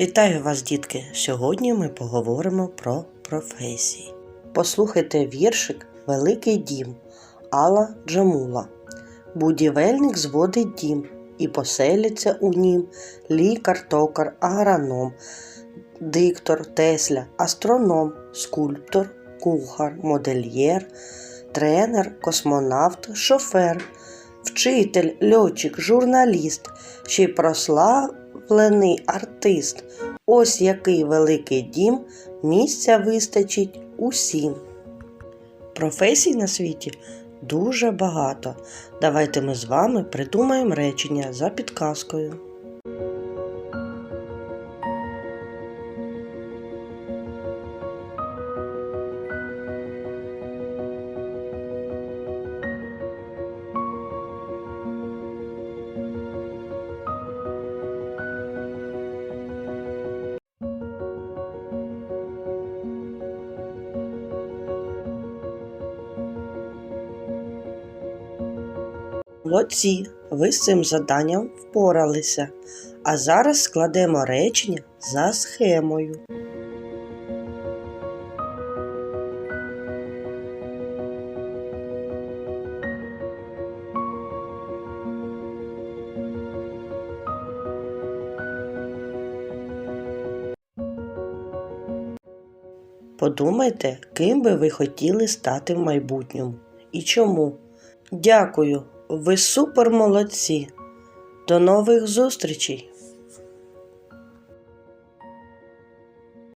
Вітаю вас, дітки! Сьогодні ми поговоримо про професії. Послухайте віршик Великий дім Алла Джамула. Будівельник зводить дім і поселиться у нім лікар, токар, агроном, диктор, тесля, астроном, скульптор, кухар, модельєр, тренер, космонавт, шофер, вчитель, льотчик, журналіст, ще й прославлений артист. Ось який великий дім, місця вистачить усім. Професій на світі дуже багато. Давайте ми з вами придумаємо речення за підказкою. Молодці, ви з цим заданням впоралися. А зараз складемо речення за схемою. Подумайте, ким би ви хотіли стати в майбутньому і чому. Дякую, ви супер молодці. До нових зустрічей!